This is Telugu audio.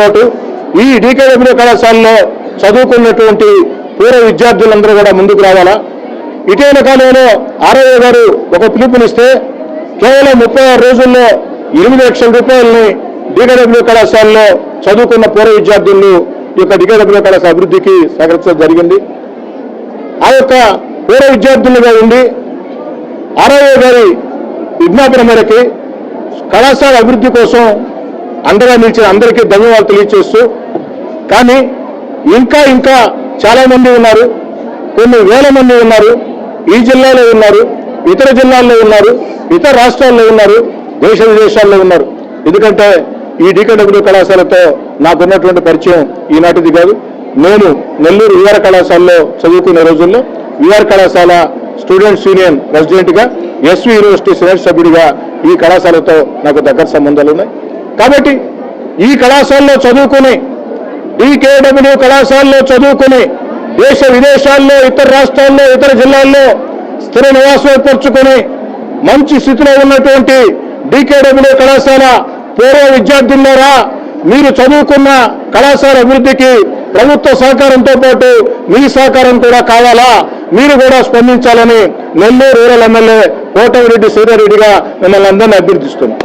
సపోర్టు ఈ డీకేడబ్ల్యూ కళాశాలలో చదువుకున్నటువంటి పూర్వ విద్యార్థులందరూ కూడా ముందుకు రావాలా? ఇటీవల కాలంలో ఆర్ఐఓ గారు ఒక పిలుపునిస్తే కేవలం ముప్పై ఆరు రోజుల్లో ఎనిమిది లక్షల రూపాయలని డీకేడబ్ల్యూ కళాశాలలో చదువుకున్న పూర్వ విద్యార్థులను ఈ యొక్క డీకేడబ్ల్యూ కళాశాల అభివృద్ధికి సహకరించడం జరిగింది. ఆ యొక్క పూర్వ విద్యార్థులుగా ఉండి ఆర్ఐఓ గారి విజ్ఞాపన మేరకి కళాశాల అభివృద్ధి కోసం అండగా నిలిచిన అందరికీ ధన్యవాదాలు తెలియచేస్తూ. కానీ ఇంకా ఇంకా చాలా మంది ఉన్నారు. కొన్ని వేల మంది ఉన్నారు. ఈ జిల్లాలో ఉన్నారు. ఇతర జిల్లాల్లో ఉన్నారు. ఇతర రాష్ట్రాల్లో ఉన్నారు. దేశ విదేశాల్లో ఉన్నారు. ఎందుకంటే ఈ డీకేడబ్ల్యూ కళాశాలతో నాకున్నటువంటి పరిచయం ఈనాటిది కాదు. నేను నెల్లూరు విఆర్ కళాశాలలో చదువుకునే రోజుల్లో విఆర్ కళాశాల స్టూడెంట్స్ యూనియన్ ప్రెసిడెంట్గా ఎస్వి యూనివర్సిటీ సెనెట్ సభ్యుడిగా ఈ కళాశాలతో నాకు దగ్గర సంబంధాలు ఉన్నాయి. కాబట్టి ఈ కళాశాలలో చదువుకుని డికేడబ్ల్యూ కళాశాలలో చదువుకుని దేశ విదేశాల్లో ఇతర రాష్ట్రాల్లో ఇతర జిల్లాల్లో స్థిర నివాసం ఏర్పరచుకొని మంచి స్థితిలో ఉన్నటువంటి డికేడబ్ల్యూ కళాశాల పూర్వ విద్యార్థులారా మీరు చదువుకున్న కళాశాల అభివృద్ధికి ప్రభుత్వ సహకారంతో పాటు మీ సహకారం కూడా కావాలా? మీరు కూడా స్పందించాలని నెల్లూరు రూరల్ ఎమ్మెల్యే కోటమిరెడ్డి సూర్యారెడ్డిగా మిమ్మల్ని అందరినీ అభ్యర్థిస్తున్నాం.